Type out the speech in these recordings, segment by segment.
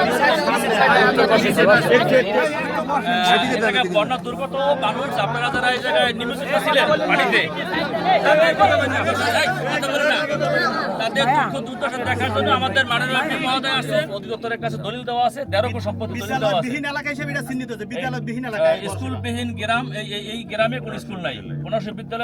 Gracias. গ্রাম, এই- গ্রামে কোনো স্কুল নাই।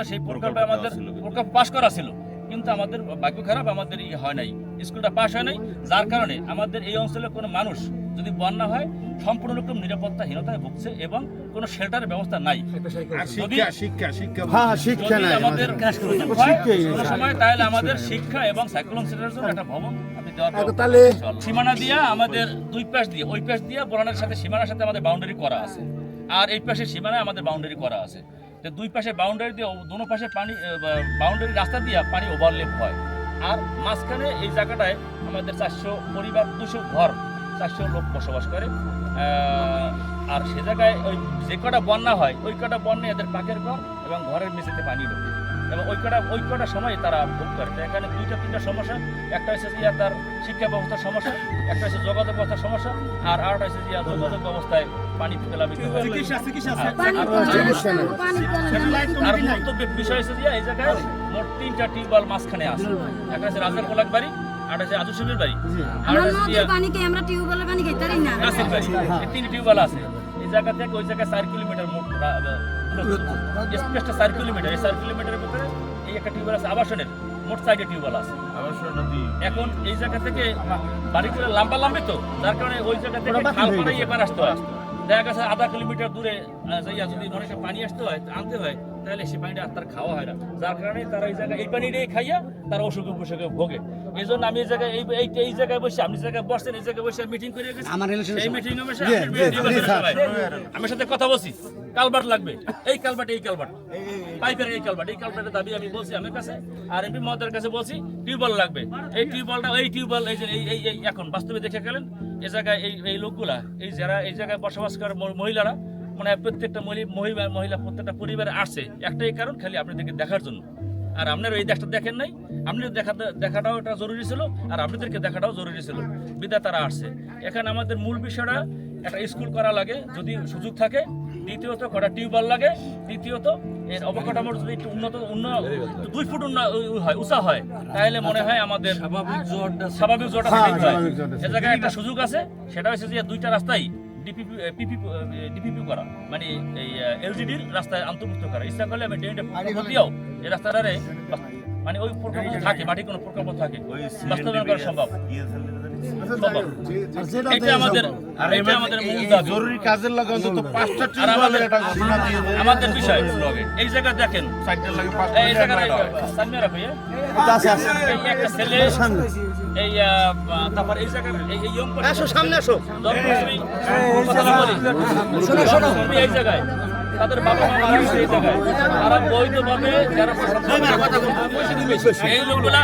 সেই প্রকল্পে আমাদের প্রকল্প পাশ করা ছিল। কিন্তু আমাদের ভাগ্য খারাপ, আমাদের হয় নাই। স্কুলটা পাশ হয় নাই, যার কারণে আমাদের এই অঞ্চলে কোনো মানুষ যদি বন্যা হয় সম্পূর্ণ রকম নিরাপত্তাহীনতায় ভুগছে এবং কোনো শেল্টারের ব্যবস্থা নাই। আমাদের সময় তাহলে আমাদের শিক্ষা এবং সাইক্লোন সেন্টারের জন্য একটা ভবন তাহলে সীমানা দিয়া আমাদের দুই পাশ দিয়ে ওই পাশ দিয়ে বোরানের সাথে সীমানার সাথে আমাদের বাউন্ডারি করা আছে। আর এই পাশে সীমানায় আমাদের বাউন্ডারি করা আছে। তো দুই পাশে বাউন্ডারি দিয়ে দোনো পাশে পানি বাউন্ডারি রাস্তা দিয়ে পানি ওভারলেপ হয়। আর মাঝখানে এই জায়গাটায় আমাদের চারশো পরিবার দুশো ঘর চারশো লোক বসবাস করে। আর সে জায়গায় ওই যে কটা বন্যা হয় ওই কটা বন্যা এদের পাকের ঘর এবং ঘরের মেঝেতে পানি ঢোকে। এবং ওই কটা ওই কটা সময় তারা ভোগ করে। তো এখানে দুইটা তিনটা সমস্যা। একটা হচ্ছে যে তার শিক্ষা ব্যবস্থার সমস্যা একটা হচ্ছে যোগাযোগ ব্যবস্থার সমস্যা আর আরেকটা হচ্ছে যে যোগাযোগ ব্যবস্থায় পানি প্লাবিত হয় আর- বিষয় হচ্ছে যে এই জায়গায় মোট তিনটা টিউবওয়েল মাঝখানে আছে। একটা হচ্ছে রাজার কোলাক বাড়ি বাড়ি? আমরা নদীর পানি আমরা টিউবওয়েলের পানি পারি না? বাড়ি। এই তিন টিউবওয়েল আছে। এই জায়গা থেকে ওই জায়গায় চার কিলোমিটার মোট স্পেসটা চার কিলোমিটার। এই চার কিলোমিটারের ভিতরে এই একটা টিউবওয়েল আছে আবাসনের। মোট সাইডে টিউবওয়েল আছে। এখন এই জায়গা থেকে বাড়িগুলো লম্বা লম্বি তো? যার কারণে ওই জায়গা থেকে খাল করে এবার আসতে হয়। দেখা গেছে আধা কিলোমিটার দূরে যাইয়া যদি পানি আসতে হয় আনতে হয় তাহলে সেই পানিটা তার খাওয়া হয় না। যার কারণে তারা এই জায়গায় এই পানিটাই খাইয়া তারা অসুখে ভোগে। এই জন্য আমি এই জায়গায় এই এই জায়গায় বসে আপনি জায়গায় বসছেন এই জায়গায় বসে মিটিং করে গেছি। আমার এই মিটিং এ বসে। আমার সাথে কথা বলছি। কালবার্ট লাগবে। এই কালবার্ট এই কালবার্ট। পাইপের এই কালবার্ট। এই কালবার্টের দাবি আমি বলছি আমার কাছে। আর এমপি মহোদয়ের কাছে বলছি টিউবওয়েল লাগবে। এই টিউবওয়েলটা এই টিউবওয়েল এই যে এই এই এখন বাস্তবে দেখে গেলেন এই জায়গায় এই এই লোকগুলা এই যারা এই জায়গায় বসবাস করে মহিলারা মানে প্রত্যেকটা মহি- মহিলা মহিলা প্রত্যেকটা পরিবারে আসছে একটাই কারণ খালি আপনাদেরকে দেখার জন্য। আর আপনারা এই দেশটা দেখেন নাই আপনাদের দেখা দেখাটাও এটা জরুরি ছিল আর আপনাদেরকে দেখাটাও জরুরি ছিল। বিদা তারা আসছে। এখানে আমাদের মূল বিষয়টা একটা স্কুল করা লাগে যদি সুযোগ থাকে। দ্বিতীয়ত কটা টিউবওয়েল লাগে। তৃতীয়ত এর অবকাঠামোর যদি একটু উন্নত উন্নত দুই ফুট উন্নত হয় উঁচা হয় তাহলে মনে হয় আমাদের স্বাভাবিক জোরটা স্বাভাবিক জোরটা হ্যাঁ, ঠিক স্বাভাবিক জোরটা এ জায়গায় একটা সুযোগ আছে সেটা হচ্ছে যে দুইটা রাস্তাই ডিপিপি পিপি ডিপিপি করা। মানে এই এলজিডির রাস্তায় অন্তর্ভুক্ত করা ইচ্ছা করলে আমি ডেন্টে দিয়েও। এই রাস্তাটারে মানে ওই প্রকল্প থাকে মাটি কোনো প্রকল্প থাকে। বাস্তবায়ন করা সম্ভব। সম্ভব। আমাদের এটা আমাদের মূল দাবি। জরুরি কাজের লাগে পাঁচটা আর টিউবওয়েলের আমাদের একটা ঘোষণা দিয়ে দেয়। আমাদের বিষয় এই জায়গা দেখেন। একটা ছেলে এই তারপর এই জায়গায় এই আসো সামনে আসো। জন্মাষ্টমী কথাটা বলি। এই জায়গায়। তাদের বাবা মা মারা গেছে এই জায়গায়। তারা বৈধভাবে যারা এই লোকগুলা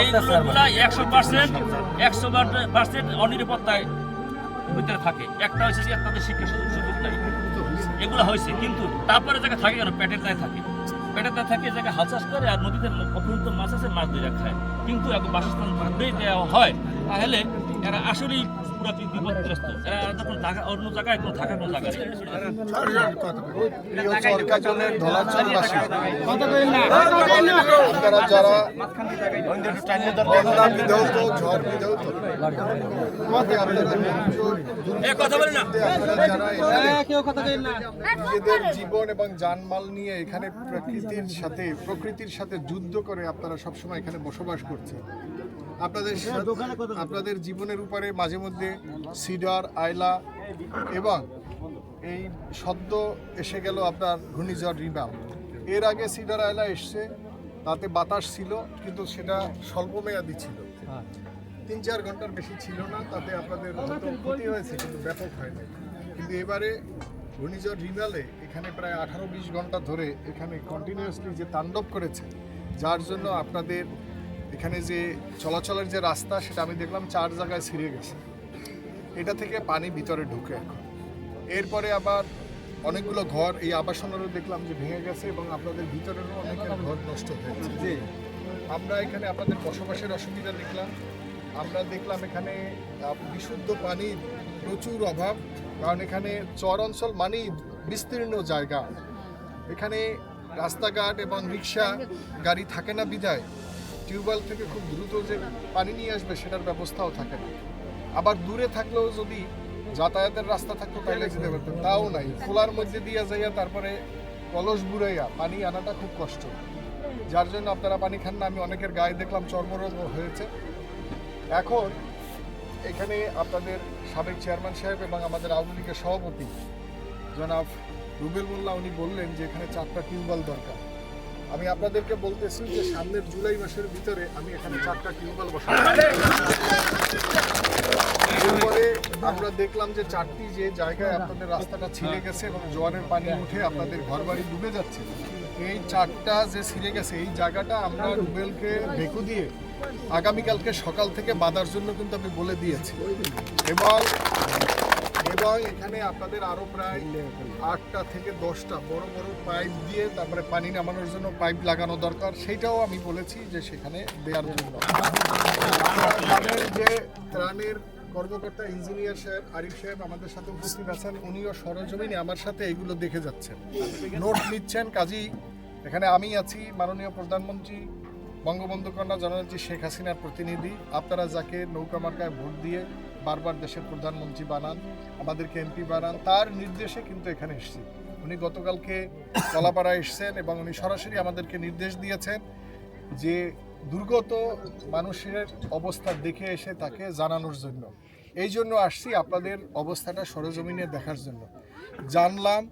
এই লোকগুলা একশো পার্সেন্ট একশো পার্সেন্ট অনিরাপত্তায় ভিতরে থাকে। একটা হচ্ছে যে তাদের শিক্ষা সুযোগ সুযোগ নাই। এগুলো হয়েছে কিন্তু তারপরে জায়গা থাকে কেন? পেটের দায় থাকে। দায় থাকে যাকে হাল চাষ করে আর নদীতে অপরন্ত মাছ আছে, মাছ ধরে খায়। কিন্তু এখন বাসস্থান বাদ দিয়ে দেওয়া হয়, তাহলে এরা আসলেই পুরো বিপদগ্রস্ত অন্য জায়গায় কোনো আপনারা যারা ঝড় বিধৌত নিজেদের জীবন এবং জানমাল নিয়ে এখানে প্রকৃতির সাথে প্রকৃতির সাথে যুদ্ধ করে আপনারা সবসময় এখানে বসবাস করছেন। আপনাদের আপনাদের জীবনের উপরে মাঝে মধ্যে সিডার, আয়লা এবং এই সদ্য এসে গেল আপনার ঘূর্ণিঝড় রিবাম এর আগে সিডার, আয়লা এসছে, তাতে বাতাস ছিল, কিন্তু সেটা স্বল্পমেয়াদী ছিল। তিন চার ঘণ্টার বেশি ছিল না, তাতে আপনাদের ক্ষতি হয়েছে কিন্তু ব্যাপক হয়নি। কিন্তু এবারে ঘূর্ণিঝড় রিমালে এখানে প্রায় আঠারো বিশ ঘণ্টা ধরে এখানে কন্টিনিউয়াসলি যে তাণ্ডব করেছে, যার জন্য আপনাদের এখানে যে চলাচলের যে রাস্তা, সেটা আমি দেখলাম চার জায়গায় ছিঁড়ে গেছে। এটা থেকে পানি ভিতরে ঢুকে এখন। এরপরে আবার অনেকগুলো ঘর এই আবাসনেরও দেখলাম যে ভেঙে গেছে এবং আপনাদের ভিতরেরও অনেকের ঘর নষ্ট হয়েছে আমরা এখানে আপনাদের বসবাসের অসুবিধা দেখলাম। আমরা দেখলাম এখানে বিশুদ্ধ পানির প্রচুর অভাব কারণ এখানে চর অঞ্চল মানেই বিস্তীর্ণ জায়গা। এখানে রাস্তাঘাট এবং রিক্সা গাড়ি থাকে না বিদায় টিউবওয়েল থেকে খুব দ্রুত যে পানি নিয়ে আসবে সেটার ব্যবস্থাও থাকে না। আবার দূরে থাকলেও যদি যাতায়াতের রাস্তা থাকতো তাহলে যেতে পারতো তাও নাই। খোলার মধ্যে দিয়ে যাইয়া তারপরে কলস বুড়াইয়া পানি আনাটা খুব কষ্ট। যার জন্য আপনারা পানি খান না, আমি অনেকের গায়ে দেখলাম চর্মরোগ হয়েছে। এখন এখানে আপনাদের সাবেক চেয়ারম্যান সাহেব এবং আমাদের আওয়ামী লীগের সভাপতি জনাব রুবেল মোল্লা, উনি বললেন যে এখানে চারটা টিউবওয়েল দরকার। আমি আপনাদেরকে বলতেছি যে সামনের জুলাই মাসের ভিতরে আমি এখানে চারটা টিউবওয়েল বসাবো। আমরা দেখলাম যে চারটি যে জায়গায় আপনাদের রাস্তাটা ছিঁড়ে গেছে এবং জোয়ারের পানি উঠে আপনাদের ঘরবাড়ি ডুবে যাচ্ছে। এই চারটা যে ছিঁড়ে গেছে, এই জায়গাটা আমরা রুবেলকে ঢেকু দিয়ে আগামীকালকে সকাল থেকে বাঁধার জন্য কিন্তু আমি বলে দিয়েছি। এবং এবং এখানে আপনাদের আরও প্রায় আটটা থেকে দশটা বড় বড় পাইপ দিয়ে তারপরে পানি নামানোর জন্য পাইপ লাগানো দরকার। সেটাও আমি বলেছি যে সেখানে দেওয়ার জন্য। যে ত্রাণের কর্মকর্তা ইঞ্জিনিয়ার সাহেব, আরিফ সাহেব আমাদের সাথে উপস্থিত আছেন। উনিও সরজমিনে আমার সাথে এগুলো দেখে যাচ্ছেন। নোট নিচ্ছেন, কাজী এখানে আমি আছি, মাননীয় প্রধানমন্ত্রী বঙ্গবন্ধু কন্যা জননেত্রী শেখ হাসিনার প্রতিনিধি। আপনারা যাকে নৌকা মার্কায় ভোট দিয়ে বারবার দেশের প্রধানমন্ত্রী বানান, আমাদেরকে এমপি বানান, তার নির্দেশে কিন্তু এখানে এসেছি। উনি গতকালকে কলাপাড়া এসেছেন এবং উনি সরাসরি আমাদেরকে নির্দেশ দিয়েছেন যে দুর্গত মানুষের অবস্থা দেখে এসে তাকে জানানোর জন্য। এই জন্য আসছি আপনাদের অবস্থাটা সরজমিনে দেখার জন্য। জানলাম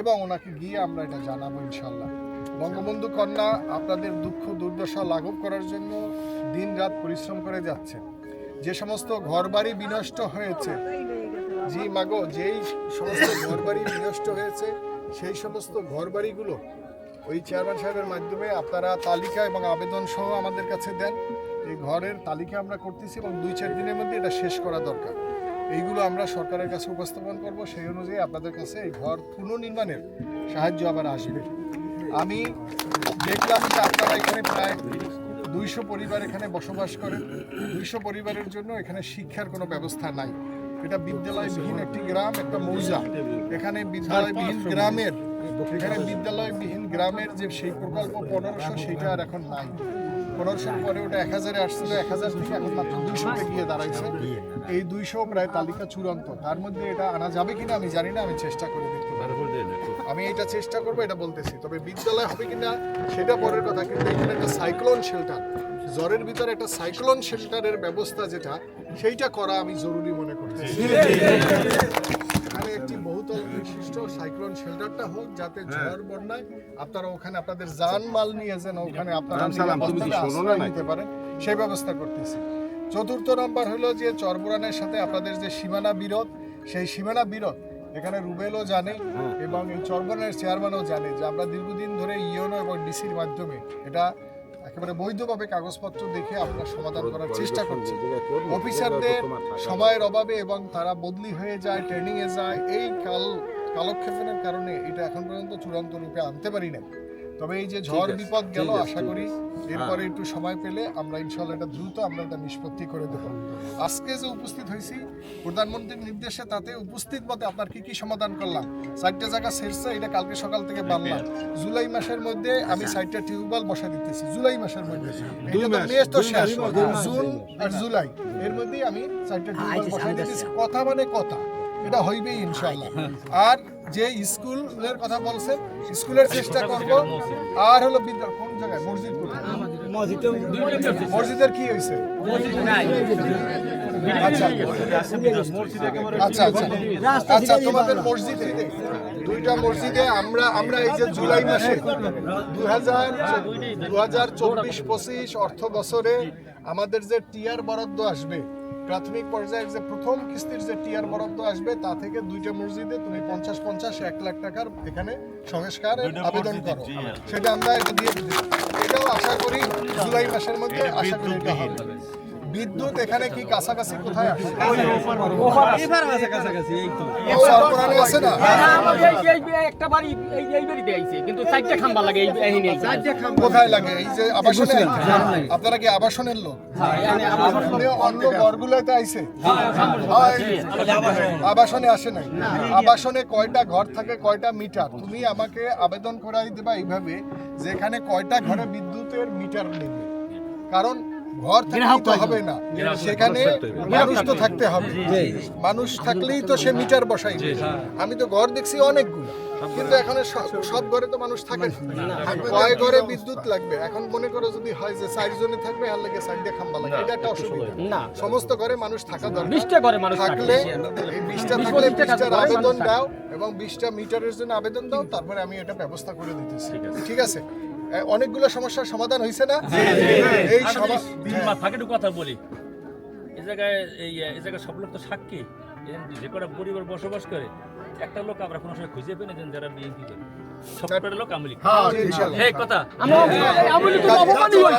এবং ওনাকে গিয়ে আমরা এটা জানাব ইনশাল্লাহ বঙ্গবন্ধু কন্যা আপনাদের দুঃখ দুর্দশা লাঘব করার জন্য দিন রাত পরিশ্রম করে যাচ্ছে যে সমস্ত ঘরবাড়ি বিনষ্ট হয়েছে, জি মাগো, যেই সমস্ত ঘরবাড়ি বিনষ্ট হয়েছে, সেই সমস্ত ঘরবাড়িগুলো ওই চেয়ারম্যান সাহেবের মাধ্যমে আপনারা তালিকা এবং আবেদন সহ আমাদের কাছে দেন। এই ঘরের তালিকা আমরা করতেছি এবং দুই চার দিনের মধ্যে এটা শেষ করা দরকার। এইগুলো আমরা সরকারের কাছে উপস্থাপন করব, সেই অনুযায়ী আপনাদের কাছে এই ঘর পুনর্নির্মাণের সাহায্য আবার আসবে। আমি দেখলাম যে আপনারা এখানে প্রায় দুইশো পরিবার এখানে বসবাস করেন দুইশো পরিবারের জন্য এখানে শিক্ষার কোনো ব্যবস্থা নাই। এটা বিদ্যালয়বিহীন একটি গ্রাম একটা মৌজা। এখানে বিদ্যালয়বিহীন গ্রামের এখানে বিদ্যালয়বিহীন গ্রামের যে সেই প্রকল্প পনেরোশো সেটা আর এখন নাই। পনেরোশোর পরে ওটা এক হাজারে আসছিল এক হাজার থেকে এখন মাত্র দুইশোতে গিয়ে দাঁড়াইছে। এই দুইশো প্রায় তালিকা চূড়ান্ত। তার মধ্যে এটা আনা যাবে কিনা আমি জানি না আমি চেষ্টা করে দেখতে পারি আমি এটা চেষ্টা করব এটা বলতেছি। তবে বিদ্যালয় হবে কিনা সেটা পরের কথা কিন্তু এখানে একটা সাইক্লোন শেল্টার। জ্বরের ভিতরে একটা সাইক্লোন শেল্টারের ব্যবস্থা যেটা সেইটা করা আমি জরুরি মনে এখানে একটি বহুতল বিশিষ্ট সাইক্লোন শেল্টারটা হোক যাতে ঝড় বন্যায় আপনারা ওখানে আপনাদের জান মাল নিয়ে যেন ওখানে আপনারা নিতে পারেন সেই ব্যবস্থা করতেছি। চতুর্থ নম্বর হলো যে চরবরানের সাথে আপনাদের যে সীমানা বিরোধ সেই সীমানা বিরোধ এখানে রুবেলও জানে এবং এই চরবনের চেয়ারম্যানও জানে যে আমরা দীর্ঘদিন ধরে ইয়োনো এবং ডিসির মাধ্যমে এটা একেবারে বৈধভাবে কাগজপত্র দেখে আমরা সমাধান করার চেষ্টা করছি। অফিসারদের সময়ের অভাবে এবং তারা বদলি হয়ে যায় ট্রেনিংয়ে যায় এই কাল কালক্ষেপণের কারণে এটা এখন পর্যন্ত চূড়ান্ত রূপে আনতে পারি না তবে এই যে ঝড় বিপদ গেল আশা করি এরপরে একটু সময় পেলে আমরা ইনশাল্লাহ এটা দ্রুত আমরা এটা নিষ্পত্তি করে দেবো। আজকে যে উপস্থিত হয়েছি প্রধানমন্ত্রীর নির্দেশে তাতে উপস্থিত মতে আপনার কি কি সমাধান করলাম? চারটে জায়গা শেষছে এটা কালকে সকাল থেকে বানলাম। জুলাই মাসের মধ্যে আমি চারটা টিউবওয়েল বসা দিতেছি জুলাই মাসের মধ্যে। তো শেষ। জুন আর জুলাই এর মধ্যেই আমি চারটা টিউবওয়েল বসাই দিতেছি। কথা মানে কথা। এটা হইবেই ইনশাআল্লাহ। আর যে স্কুলের কথা বলছেন স্কুলের চেষ্টা করব। আর হলো বিদ্যা কোন জায়গায়? মসজিদ মসজিদের কি হয়েছে আচ্ছা। আচ্ছা আচ্ছা। আমাদের যে টিয়ার বরাদ্দ আসবে প্রাথমিক পর্যায়ের যে প্রথম কিস্তির যে টিয়ার বরাদ্দ আসবে তা থেকে দুইটা মসজিদে তুমি পঞ্চাশ পঞ্চাশ এক লাখ টাকার এখানে সংস্কার আবেদন করো। সেটা আমরা এটা দিয়ে দিচ্ছি এটাও আশা করি জুলাই মাসের মধ্যে আশা করি এটা হবে। বিদ্যুৎ এখানে কি কাছাকাছি কোথায় আসে এবার আছে না? এই এই এই একটা বাড়ি এই এই বাড়িতে আইছে কিন্তু চারটা খাম্বা লাগে এই এই নিয়ে। কোথায় লাগে। এই যে আবাসনে? আপনারা কি আবাসনের লোক? আবাসনে অন্য ঘরগুলোতে আইছে? হয়। আবাসনে আসে নাই? আবাসনে কয়টা ঘর থাকে কয়টা মিটার? তুমি আমাকে আবেদন করাই দেবা এইভাবে যেখানে কয়টা ঘরে বিদ্যুতের মিটার নেবে। কারণ ঘর থাকলেই তো হবে না। সেখানে মানুষ তো থাকতে হবে। মানুষ থাকলেই তো সে মিটার বসাইবে আমি তো ঘর দেখছি অনেকগুলো। কিন্তু এখানে সব- ঘরে তো মানুষ থাকে না। কয় ঘরে বিদ্যুৎ লাগবে? এখন মনে করো যদি হয় যে চারজনে থাকবে আর লাগে সাইডে খাম্বা লাগে। এটা একটা অসুবিধা। না। সমস্ত ঘরে মানুষ থাকা দরকার। বিশটা করে মানুষ থাকলে বিশটা থাকলে বিশটার আবেদন দাও এবং বিশটা মিটারের জন্য আবেদন দাও তারপরে আমি এটা ব্যবস্থা করে দিতেছি। ঠিক আছে? অনেকগুলো সমস্যার সমাধান হয়েছে না? এই আমি সমা- ফাঁকে একটু কথা বলি। এই জায়গায় এই এই জায়গায় সব লোক তো সাক্ষী। যে কটা পরিবার বসবাস করে একটা লোক আমরা কোনো সময় খুঁজে পেয়ে না যারা বিএনপি করে। সব লোক আমলি হ্যাঁ, ইনশাল্লাহ। হে কথা। আমরা আমলি তো অপমানই হয়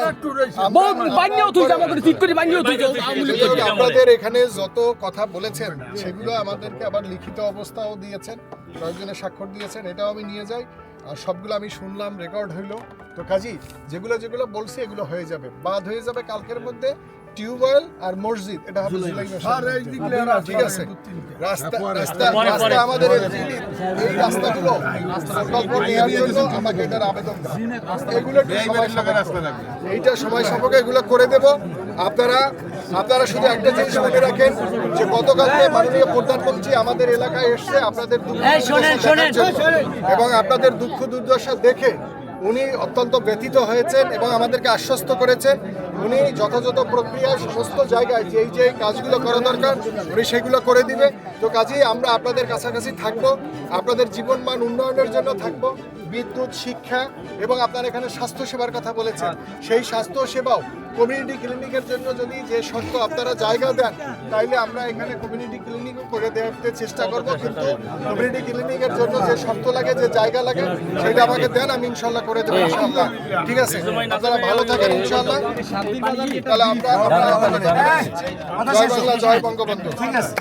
বহুত বাইন্যাও তুই আমাকে ঠিক করে বাইন্যাও তুই আমলি যাই আপনাদের এখানে যত কথা বলেছেন সেগুলো আমাদেরকে আবার লিখিত অবস্থাও দিয়েছেন কয়েকজনের স্বাক্ষর দিয়েছেন এটাও আমি নিয়ে যাই। সবগুলো আমি শুনলাম রেকর্ড হইল। তো কাজী, যেগুলো যেগুলো বলছি এগুলো হয়ে যাবে। বাদ হয়ে যাবে কালকের মধ্যে। টিউবওয়েল আর মসজিদ এটা হবে জুলাই মাসে ঠিক আছে রাস্তা রাস্তা রাস্তা আমাদের এই রাস্তাগুলো প্রকল্প নেওয়ার জন্য আমাকে এটার আবেদন এগুলো। এইটা সময় সাপেক্ষে এগুলো করে দেব। আপনারা আপনারা শুধু একটা জিনিস মনে রাখেন যে গতকাল গতকালকে মাননীয় প্রধানমন্ত্রী আমাদের এলাকায় এসছে আপনাদের। এবং আপনাদের দুঃখ দুর্দশা দেখে উনি অত্যন্ত ব্যথিত হয়েছেন এবং আমাদেরকে আশ্বস্ত করেছেন উনি যথাযথ প্রক্রিয়া সমস্ত জায়গায় যেই যেই কাজগুলো করা দরকার উনি সেগুলো করে দিবে। তো কাজেই আমরা আপনাদের কাছাকাছি থাকব আপনাদের জীবন মান উন্নয়নের জন্য থাকব। বিদ্যুৎ শিক্ষা এবং আপনার এখানে স্বাস্থ্যসেবার কথা বলেছেন। সেই স্বাস্থ্য সেবাও কমিউনিটি ক্লিনিকের জন্য যদি যে শর্ত আপনারা জায়গা দেন তাইলে আমরা এখানে কমিউনিটি ক্লিনিকও করে দেওয়াতে চেষ্টা করব। কিন্তু কমিউনিটি ক্লিনিকের জন্য যে শর্ত লাগে যে জায়গা লাগে সেটা আমাকে দেন আমি ইনশাল্লাহ করে দেবো ইনশাল্লাহ ঠিক আছে? আপনারা ভালো থাকেন ইনশাল্লাহ তাহলে আমরা জয় বাংলা জয় বঙ্গবন্ধু। ঠিক আছে।